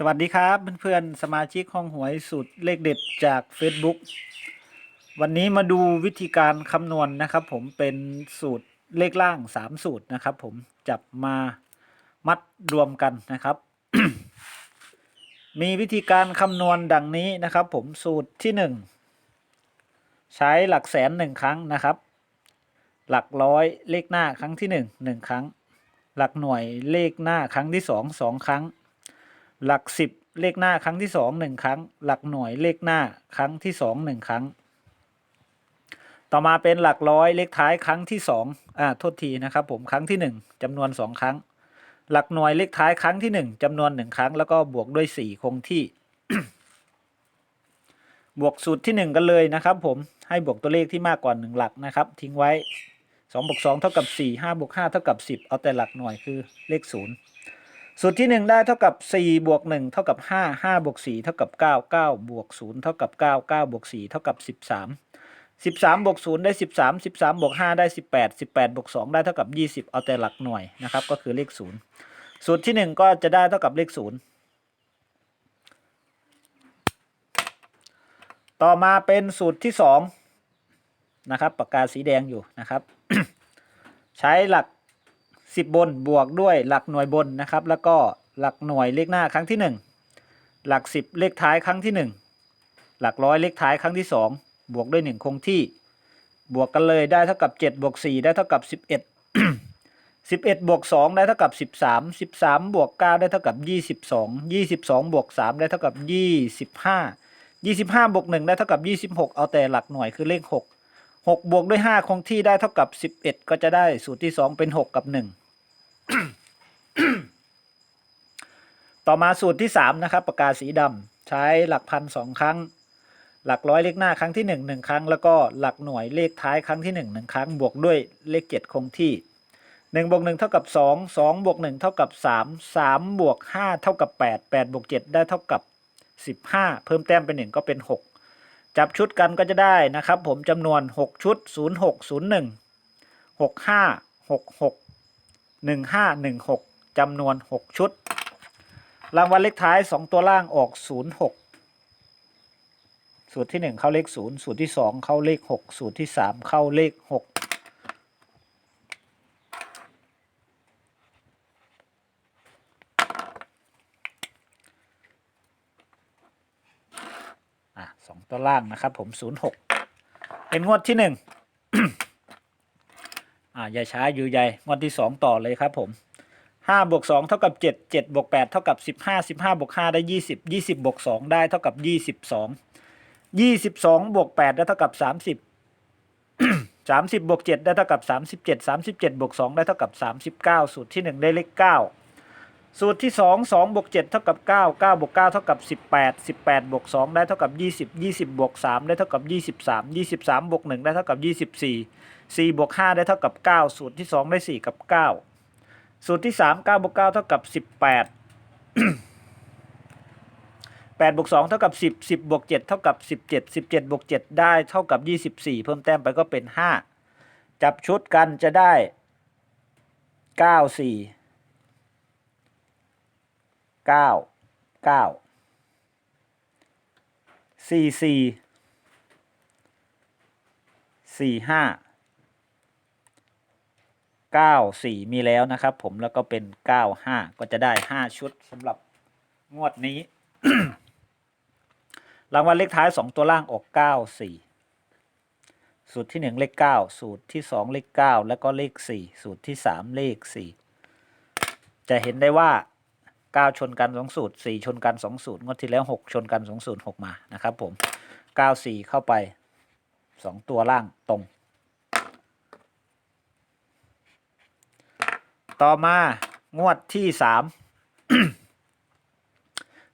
สวัสดีครับเพื่อนๆสมาชิกห้องหวยสูตรเลขเด็ดจาก Facebook วันนี้มาดูวิธีการคำนวณนะครับ ผมเป็นสูตรเลขล่าง 3 สูตรนะครับ ผมจับมามัดรวมกันนะครับ มีวิธีการคำนวณดังนี้นะครับ ผมสูตรที่ 1 ใช้หลักแสนหนึ่งครั้งนะครับ หลักร้อยเลขหน้าครั้งที่ 1 1 ครั้ง หลักหน่วยเลขหน้าครั้งที่ 2 2 ครั้ง หลักสิบเลขหน้าครั้งที่สองหนึ่งครั้ง หลักหน่วยเลขหน้าครั้งที่สองหนึ่งครั้ง ต่อมาเป็นหลักร้อยเลขท้ายครั้งที่สองอ่าโทษทีนะครับผมครั้งที่หนึ่งจำนวนสองครั้ง หลักหน่วยเลขท้ายครั้งที่หนึ่งจำนวนหนึ่งครั้ง แล้วก็บวกด้วยสี่คงที่ บวกสูตรที่หนึ่งกันเลยนะครับ ผมให้บวกตัวเลขที่มากกว่าหนึ่งหลักนะครับ ทิ้งไว้สองบวกสองเท่ากับสี่ห้าบวกห้าเท่ากับสิบเอาแต่หลักหน่วยคือเลขศูนย์ สูตรที่ 1 ได้เท่ากับ 4 บวก 1 เท่ากับ 5 5 บวก 4 เท่ากับ 9 9 บวก 0 เท่ากับ 9 9 บวก 4 เท่ากับ 13 13 บวก 0 ได้ 13 13 บวก 5 ได้ 18 18 บวก 2 ได้เท่ากับ 20 เอาแต่หลักหน่วยนะครับ ก็คือเลข 0 สูตรที่ 1 ก็จะได้เท่ากับเลข 0 ต่อมาเป็นสูตรที่ 2 นะครับ ปากกาสีแดงอยู่นะครับ ใช้หลัก 10 บนบวกด้วยหลักหน่วยบนนะครับ แล้วก็หลักหน่วยเลขหน้าครั้งที่ 1 หลัก 10 เลขท้ายครั้งที่ 1 หลักร้อยเลขท้ายครั้งที่ 2 บวกด้วย 1 คงที่ บวกกันเลยได้เท่ากับ 7 บวก 4 ได้เท่ากับ 11 11 บวก 2 ได้เท่ากับ 13 13 บวก 9 ได้เท่ากับ 22 22 บวก 3 ได้เท่ากับ 25 25 บวก 1 ได้เท่ากับ 26 เอาแต่หลักหน่วยคือเลข 6 6บวกด้วย 5 คงที่ได้เท่ากับ 11 ก็จะได้สูตรที่ 2 เป็น 6 กับ 1 ต่อมาสูตรที่ 3 นะครับปากกาสีดำใช้หลักพันสองครั้ง หลักร้อยเลขหน้าครั้งที่ 1 1 ครั้ง แล้วก็หลักหน่วยเลขท้ายครั้งที่ 1 1 ครั้ง บวกด้วยเลข 7 คงที่1บวก1เท่ากับ 2 2บวก1เท่ากับ 3 3บวก5เท่ากับ 8 8บวก7ได้เท่ากับ 15 เพิ่มแต้มเป็น 1 ก็เป็น 6 จับชุดกันก็จะได้นะครับผมจำนวน 6 ชุด 0 6 0 1 6 5 6 6 1 5 1 6จำนวน 6 ชุด รางวัลเลขท้าย 2 ตัวล่างออก 0 6 สูตรที่ 1 เข้าเลข 0 สูตรที่ 2 เข้าเลข 6 สูตรที่ 3 เข้าเลข 6 อะ็ล่างนะครับ ผมศูนย์หกเป็นงวดที่หนึ่งอ่าอย่าช้าอยู่ใหญ่งวดที่สองต่อเลยครับ ผมห้าบวกสองเท่ากับเจ็ดเจ็ดบวกแปดเท่ากับสิบห้าสิบห้าบวกห้าได้ยี่สิบยี่สิบบวกสองได้เท่ากับยี่สิบสองยี่สิบสองบวกแปดได้เท่ากับสามสิบสามสิบบวกเจ็ดได้เท่ากับสามสิบเจ็ดสามสิบเจ็ดบวกสองได้เท่ากับสามสิบเก้าสูตรที่หนึ่งได้เลขเก้า สูตรที่ 2 2บวก7เท่ากับ 9 9บวก9เท่ากับ 18 18บวก2ได้เท่ากับ 20 20บวก3ได้เท่ากับ 23 23บวก1ได้เท่ากับ 24 4บวก5ได้เท่ากับ 9 สูตรที่ 2 ได้ 4 กับ 9 สูตรที่ 3 9บวก9เท่ากับ 18 8บวก2เท่ากับ 10 10บวก7เท่ากับ 17 17บวก7ได้เท่ากับ 24 เพิ่มแต้มไปก็เป็น 5 จับชุดกันจะได้ 9 4 9 9 4 4 4 5 9 4มีแล้วนะครับ ผมแล้วก็เป็น9 5ก็จะได้5ชุดสำหรับงวดนี้ รางวัลเลขท้าย2ตัวล่างออก9 4สูตรที่1เลข9สูตรที่2เลข9แล้วก็เลข4สูตรที่3เลข4จะเห็นได้ว่า เก้าชนกันสองสูตรสี่ชนกันสองสูตรงวดที่แล้วหกชนกันสองสูตรหกมานะครับผมเก้าสี่เข้าไปสองตัวล่างตรง ต่อมางวดที่สาม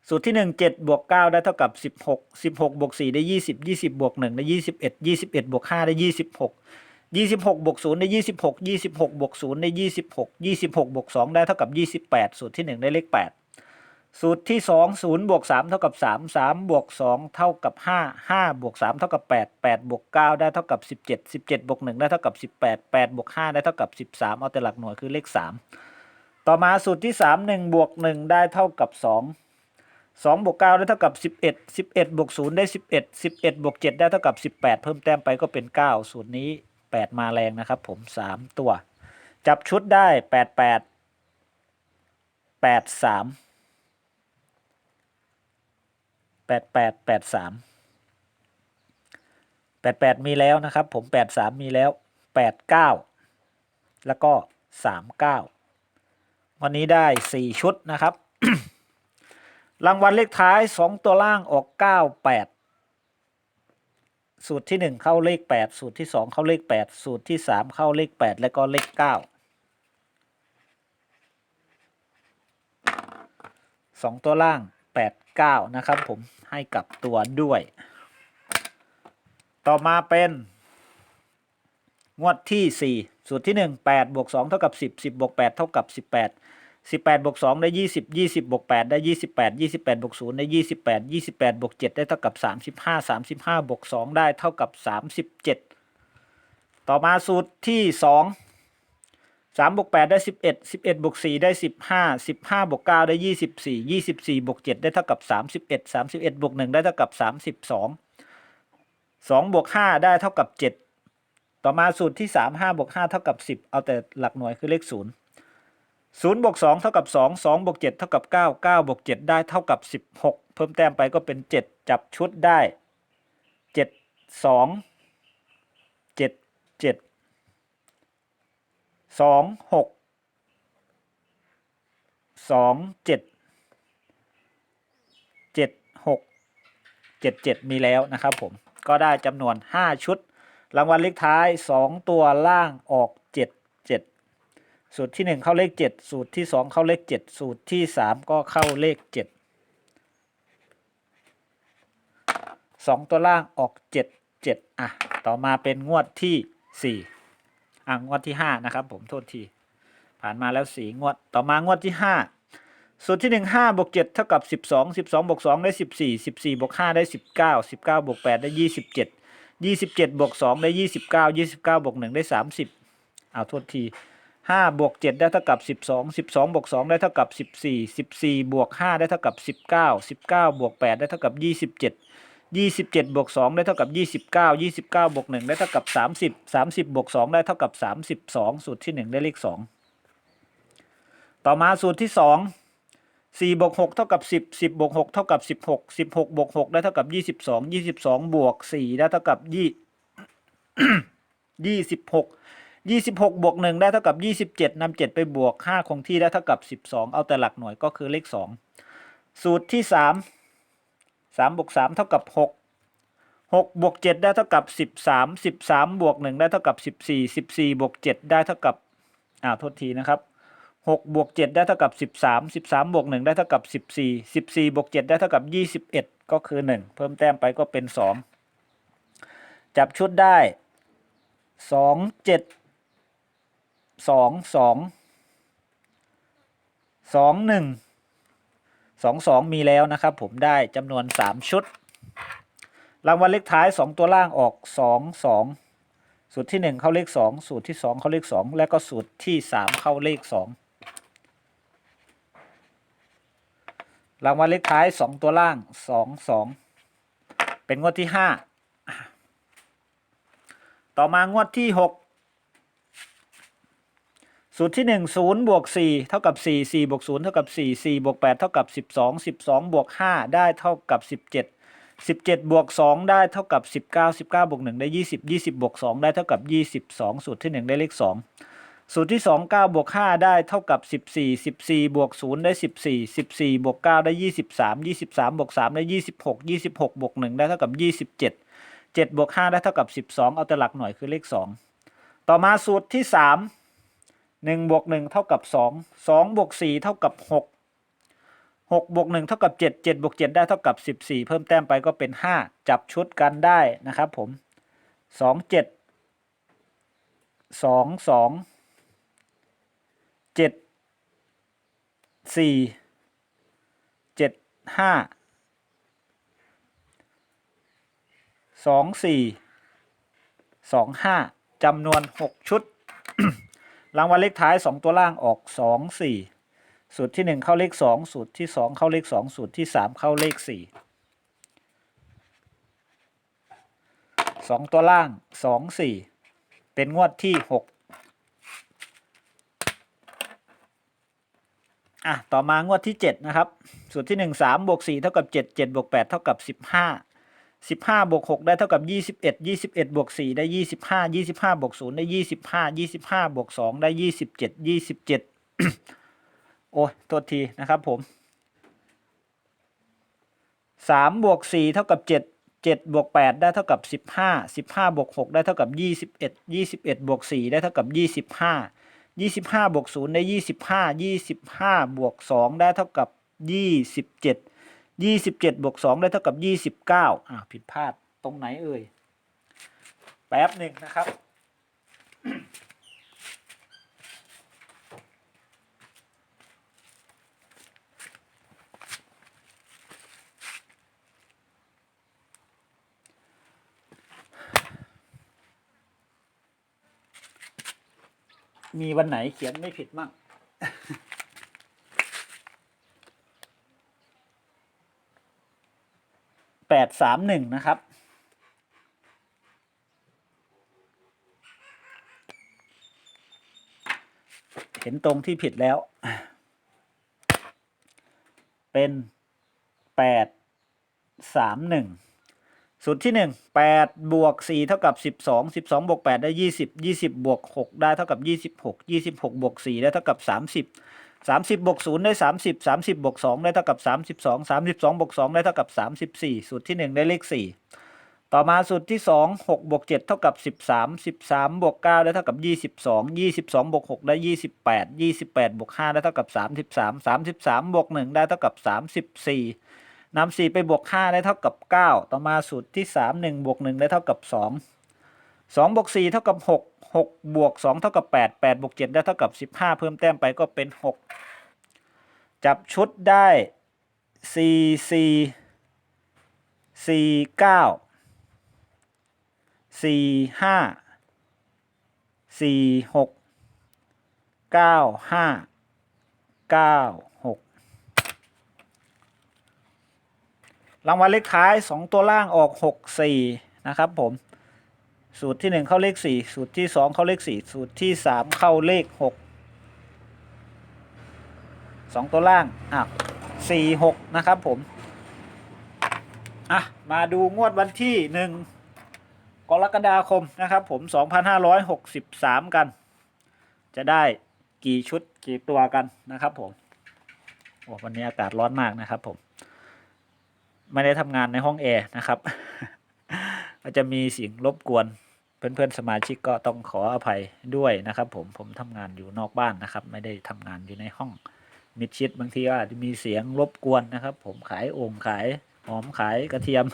สูตรที่หนึ่งเจ็ดบวกเก้าได้เท่ากับสิบหกสิบหกบวกสี่ได้ยี่สิบยี่สิบบวกหนึ่งได้ยี่สิบเอ็ดยี่สิบเอ็ดบวกห้าได้ยี่สิบหก วก0ได้26 26บวก0ได้26 26บวก2ได้เท่ากับ28สูตรที่1ได้เลข8สูตรที่2 0บวก3เท่ากับ3 3บวก2เท่ากับ5 5บวก3เท่ากับ8 8บวก9ได้เท่ากับ17 17บวก1ได้เท่ากับ18 8บวก5ได้เท่ากับ13เอาแต่หลักหน่วยคือเลข3ต่อมาสูตรที่3 1บวก1ได้เท่ากับ2สองบวกเก้าได้เท่ากับสิบเอ็ดสิบเอ็ดบวกศูนย์ได้สิบเอ็ดสิบเอ็ดบวกเจ็ดได้เท่ากับสิบแปดเพิ่มแต้มไปก็เป็นเก้าสูตรนี้ แปดมาแรงนะครับผมสามตัว จับชุดได้แปดแปดแปดสามแปดแปดแปดสามแปดแปดมีแล้วนะครับผมแปดสามมีแล้วแปดเก้าแล้วก็สามเก้าวันนี้ได้สี่ชุดนะครับ รางวัลเลขท้ายสองตัวล่างออกเก้าแปด สูตรที่หนึ่งเข้าเลขแปดสูตรที่สองเข้าเลขแปดสูตรที่สามเข้าเลขแปดแล้วก็เลขเก้าสองตัวล่างแปดเก้านะครับผมให้กับตัวด้วย ต่อมาเป็นงวดที่สี่สูตรที่หนึ่งแปดบวกสองเท่ากับสิบสิบบวกแปดเท่ากับสิบแปด สิบแปดบวกสองได้ยี่สิบยี่สิบบวกแปดได้ยี่สิบแปดยี่สิบแปดบวกศูนย์ได้ยี่สิบแปดยี่สิบแปดบวกเจ็ดได้เท่ากับสามสิบห้าสามสิบห้าบวกสองได้เท่ากับสามสิบเจ็ดต่อมาสูตรที่สองสามบวกแปดได้สิบเอ็ดสิบเอ็ดบวกสี่ได้สิบห้าสิบห้าบวกเก้าได้ยี่สิบสี่ยี่สิบสี่บวกเจ็ดได้เท่ากับสามสิบเอ็ดสามสิบเอ็ดบวกหนึ่งได้เท่ากับสามสิบสองสองบวกห้าได้เท่ากับเจ็ดต่อมาสูตรที่สามห้าบวกห้าเท่ากับสิบเอาแต่หลักหน่วยคือเลขศูนย์ ศูนย์บวกสองเท่ากับสองสองบวกเจ็ดเท่ากับเก้าเก้าบวกเจ็ดได้เท่ากับสิบหกเพิ่มแต้มไปก็เป็นเจ็ดจับชุดได้เจ็ดสองเจ็ดเจ็ดสองหกสองเจ็ดเจ็ดหกเจ็ดเจ็ดมีแล้วนะครับผม ก็ได้จำนวนห้าชุด รางวัลเลขท้ายสองตัวล่างออกเจ็ดเจ็ด สูตรที่หนึ่งเข้าเลขเจ็ดสูตรที่สองเข้าเลขเจ็ดสูตรที่สามก็เข้าเลขเจ็ดสองตัวล่างออกเจ็ดเจ็ดอะ ต่อมาเป็นงวดที่สี่อะงวดที่ห้านะครับผมโทษที ผ่านมาแล้วสี่งวด ต่อมางวดที่ห้าสูตรที่หนึ่งห้าบวกเจ็ดเท่ากับสิบสองสิบสองบวกสองได้สิบสี่สิบสี่บวกห้าได้สิบเก้าสิบเก้าบวกแปดได้ยี่สิบเจ็ดยี่สิบเจ็ดบวกสองได้ยี่สิบเก้ายี่สิบเก้าบวกหนึ่งได้สามสิบเอาโทษที ห้าบวกเจ็ดได้เท่ากับสิบสองสิบสองบวกสองได้เท่ากับสิบสี่สิบสี่บวกห้าได้เท่ากับสิบเก้าสิบเก้าบวกแปดได้เท่ากับยี่สิบเจ็ดยี่สิบเจ็ดบวกสองได้เท่ากับยี่สิบเก้ายี่สิบเก้าบวกหนึ่งได้เท่ากับสามสิบสามสิบบวกสองได้เท่ากับสามสิบสองสูตรที่หนึ่งได้เลขสองต่อมาสูตรที่สองสี่บวกหกเท่ากับสิบสิบบวกหกเท่ากับสิบหกสิบหกบวกหกได้เท่ากับยี่สิบสองยี่สิบสองบวกสี่ได้เท่ากับยี่ยี่สิบหก ยี่สิบหกบวกหนึ่งได้เท่ากับยี่สิบเจ็ดนำเจ็ดไปบวกห้าคงที่ได้เท่ากับสิบสองเอาแต่หลักหน่วยก็คือเลขสองสูตรที่สามสามบวกสามเท่ากับหกหกบวกเจ็ดได้เท่ากับสิบสามสิบสามบวกหนึ่งได้เท่ากับสิบสี่สิบสี่บวกเจ็ดได้เท่ากับอ่าโทษทีนะครับหกบวกเจ็ดได้เท่ากับสิบสามสิบสามบวกหนึ่งได้เท่ากับสิบสี่สิบสี่บวกเจ็ดได้เท่ากับยี่สิบเอ็ดก็คือหนึ่งเพิ่มแต้มไปก็เป็นสองจับชุดได้สองเจ็ด สองสองสองหนึ่งสองสองมีแล้วนะครับ ผมได้จำนวนสามชุด รางวัลเลขท้ายสองตัวล่างออกสองสองสูตรที่หนึ่งเข้าเลขสองสูตรที่สองเข้าเลขสองและก็สูตรที่สามเข้าเลขสองรางวัลเลขท้ายสองตัวล่างสองสองเป็นงวดที่ห้าต่อมางวดที่หก สูตรที่หนึ่งศูนย์บวกสี่เท่ากับสี่สี่บวกศูนย์เท่ากับสี่สี่บวกแปดเท่ากับสิบสองสิบสองบวกห้าได้เท่ากับสิบเจ็ดสิบเจ็ดบวกสองได้เท่ากับสิบเก้าสิบเก้าบวกหนึ่งได้ยี่สิบยี่สิบบวกสองได้เท่ากับยี่สิบสองสูตรที่หนึ่งได้เลขสองสูตรที่สองเก้าบวกห้าได้เท่ากับสิบสี่สิบสี่บวกศูนย์ได้สิบสี่สิบสี่บวกเก้าได้ยี่สิบสามยี่สิบสามบวกสามได้ยี่สิบหกยี่สิบหกบวกหนึ่งได้เท่ากับยี่สิบเจ็ดเจ็ดบวกห้าได้เท่ากับสิบสองเอาแต่หลักหน่วยคือเลขสองต่อมาสูตรที่สามหนึ่งบวกหนึ่งเท่ากับสองสองบวกสี่เท่ากับหกหกบวกหนึ่งเท่ากับเจ็ดเจ็ดบวกเจ็ดได้เท่ากับสิบสี่เพิ่มแต้มไปก็เป็นห้าจับชุดกันได้นะครับผมสองเจ็ดสองสองเจ็ดสี่เจ็ดห้าสองสี่สองห้าจำนวนหกชุด รางวัลเลขท้ายสองตัวล่างออกสองสี่สูตรที่หนึ่งเข้าเลขสองสูตรที่สองเข้าเลขสองสูตรที่สามเข้าเลขสี่สองตัวล่างสองสี่เป็นงวดที่หกอะ ต่อมางวดที่เจ็ดนะครับ สูตรที่หนึ่งสามบวกสี่เท่ากับเจ็ดเจ็ดบวกแปดเท่ากับสิบห้า สิบห้าบวกหกได้เท่ากับยี่สิบเอ็ดยี่สิบเอ็ดบวกสี่ได้ยี่สิบห้ายี่สิบห้าบวกศูนย์ได้ยี่สิบห้ายี่สิบห้าบวกสองได้ยี่สิบเจ็ดยี่สิบเจ็ดโอ้ยโทษทีนะครับผมสามบวกสี่เท่ากับเจ็ดเจ็ดบวกแปดได้เท่ากับสิบห้าสิบห้าบวกหกได้เท่ากับยี่สิบเอ็ดยี่สิบเอ็ดบวกสี่ได้เท่ากับยี่สิบห้ายี่สิบห้าบวกศูนย์ได้ยี่สิบห้ายี่สิบห้าบวกสองได้เท่ากับยี่สิบเจ็ด ยี่สิบเจ็ดบวกสองได้เท่ากับยี่สิบเก้าอ่าผิดพลาดตรงไหนเอ่ย แป๊บหนึ่งนะครับมีวันไหนเขียนไม่ผิดมั่ง แปดสามหนึ่งนะครับ เห็นตรงที่ผิดแล้ว เป็นแปดสามหนึ่งสูตรที่หนึ่งแปดบวกสี่เท่ากับสิบสองสิบสองบวกแปดได้ยี่สิบยี่สิบบวกหกได้เท่ากับยี่สิบหกยี่สิบหกบวกสี่ได้เท่ากับสามสิบ สามสิบบวกศูนย์ได้สามสิบสามสิบบวกสองได้เท่ากับสามสิบสองสามสิบสองบวกสองได้เท่ากับสามสิบสี่สูตรที่หนึ่งได้เลขสี่ต่อมาสูตรที่สองหกบวกเจ็ดเท่ากับสิบสามสิบสามบวกเก้าได้เท่ากับยี่สิบสองยี่สิบสองบวกหกได้ยี่สิบแปดยี่สิบแปดบวกห้าได้เท่ากับสามสิบสามสามสิบสามบวกหนึ่งได้เท่ากับสามสิบสี่นำสี่ไปบวกห้าได้เท่ากับเก้าต่อมาสูตรที่สามหนึ่งบวกหนึ่งได้เท่ากับสองสองบวกสี่เท่ากับหก หกบวกสองเท่ากับแปดแปดบวกเจ็ดได้เท่ากับสิบห้าเพิ่มแต้มไปก็เป็นหกจับชุดได้สี่สี่สี่เก้าสี่ห้าสี่หกเก้าห้าเก้าหกรางวัลเลขท้าย 2 ตัวล่างออก 6 4 นะครับผม สูตรที่1เข้าเลข4สูตรที่2เข้าเลข4สูตรที่3เข้าเลข6 2ตัวล่างอะ4 6นะครับผมอะมาดูงวดวันที่1กรกฎาคมนะครับผม2563กัน จะได้กี่ชุดกี่ตัวกันนะครับผมโอ้วันนี้อากาศร้อนมากนะครับผม ไม่ได้ทำงานในห้องแอร์นะครับ ก็จะมีเสียงรบกวน เพื่อนๆสมาชิกก็ต้องขออภัยด้วยนะครับ ผมผมทำงานอยู่นอกบ้านนะครับ ไม่ได้ทำงานอยู่ในห้องมิดชิดบางทีอาจจะมีเสียงรบกวนนะครับ ผมขายโอ่งขายหอมขายกระเทียม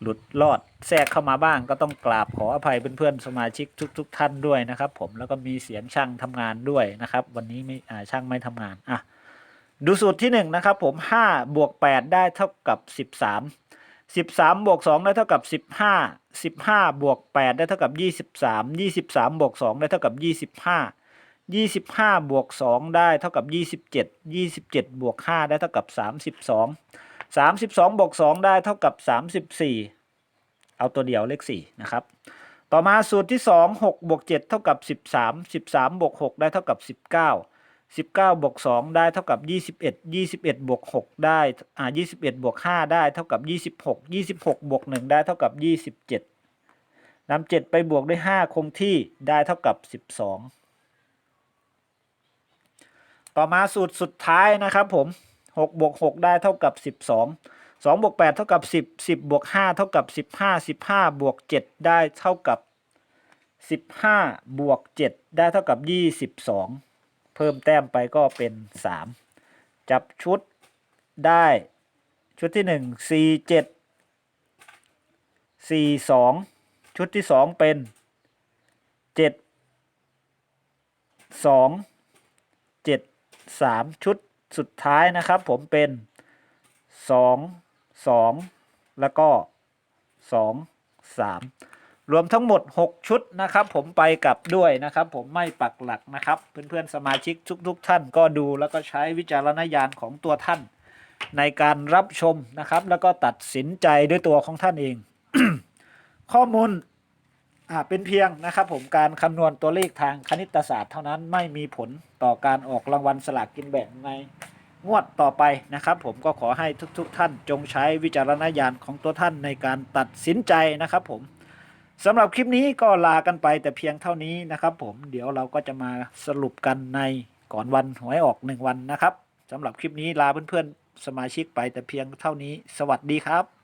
หลุดลอดแทรกเข้ามาบ้าง ก็ต้องกราบขออภัยเพื่อนๆสมาชิกทุก ๆท่านด้วยนะครับ ผมแล้วก็มีเสียงช่างทำงานด้วยนะครับ วันนี้ไม่ช่างไม่ทำงานอะดูสูตรที่หนึ่งนะครับผมห้าบวกแปดได้เท่ากับสิบ สิบสามบวกสองได้เท่ากับสิบห้าสิบห้าบวกแปดได้เท่ากับยี่สิบสามยี่สิบสามบวกสองได้เท่ากับยี่สิบห้ายี่สิบห้าบวกสองได้เท่ากับยี่สิบเจ็ดยี่สิบเจ็ดบวกห้าได้เท่ากับสามสิบสองสามสิบสองบวกสองได้เท่ากับสามสิบสี่เอาตัวเดียวเลขสี่นะครับ ต่อมาสูตรที่สองหกบวกเจ็ดเท่ากับสิบสามสิบสามบวกหกได้เท่ากับสิบเก้า สิบเก้าบวกสองได้เท่ากับยี่สิบเอ็ดยี่สิบเอ็ดบวกหกได้อ่ายี่สิบเอ็ดบวกห้าได้เท่ากับยี่สิบหกยี่สิบหกบวกหนึ่งได้เท่ากับยี่สิบเจ็ดนำเจ็ดไปบวกด้วยห้าคงที่ได้เท่ากับสิบสองต่อมาสูตรสุดท้ายนะครับผมหกบวกหกได้เท่ากับสิบสองสองบวกแปดเท่ากับสิบสิบบวกห้าเท่ากับสิบห้าสิบห้าบวกเจ็ดได้เท่ากับสิบห้าบวกเจ็ดได้เท่ากับยี่สิบสอง เพิ่มแต้มไปก็เป็นสามจับชุดได้ชุดที่หนึ่งสี่เจ็ดสี่สองชุดที่สองเป็นเจ็ดสองเจ็ดสามชุดสุดท้ายนะครับ ผมเป็นสองสองแล้วก็สองสาม รวมทั้งหมด 6 ชุดนะครับ ผมไปกลับด้วยนะครับ ผมไม่ปักหลักนะครับ เพื่อนๆสมาชิกทุกๆท่านก็ดูแล้วก็ใช้วิจารณญาณของตัวท่าน ในการรับชมนะครับ แล้วก็ตัดสินใจด้วยตัวของท่านเอง ข้อมูลเป็นเพียงนะครับผมการคำนวณตัวเลขทางคณิตศาสตร์เท่านั้นไม่มีผลต่อการออกรางวัลสลากกินแบ่งในงวดต่อไปนะครับผมก็ขอให้ทุกๆท่านจงใช้วิจารณญาณของตัวท่านในการตัดสินใจนะครับผม สำหรับคลิปนี้ก็ลากันไปแต่เพียงเท่านี้นะครับ ผมเดี๋ยวเราก็จะมาสรุปกันในก่อนวันหวยออกหนึ่งวันนะครับสำหรับคลิปนี้ลาเพื่อนๆสมาชิกไปแต่เพียงเท่านี้ สวัสดีครับ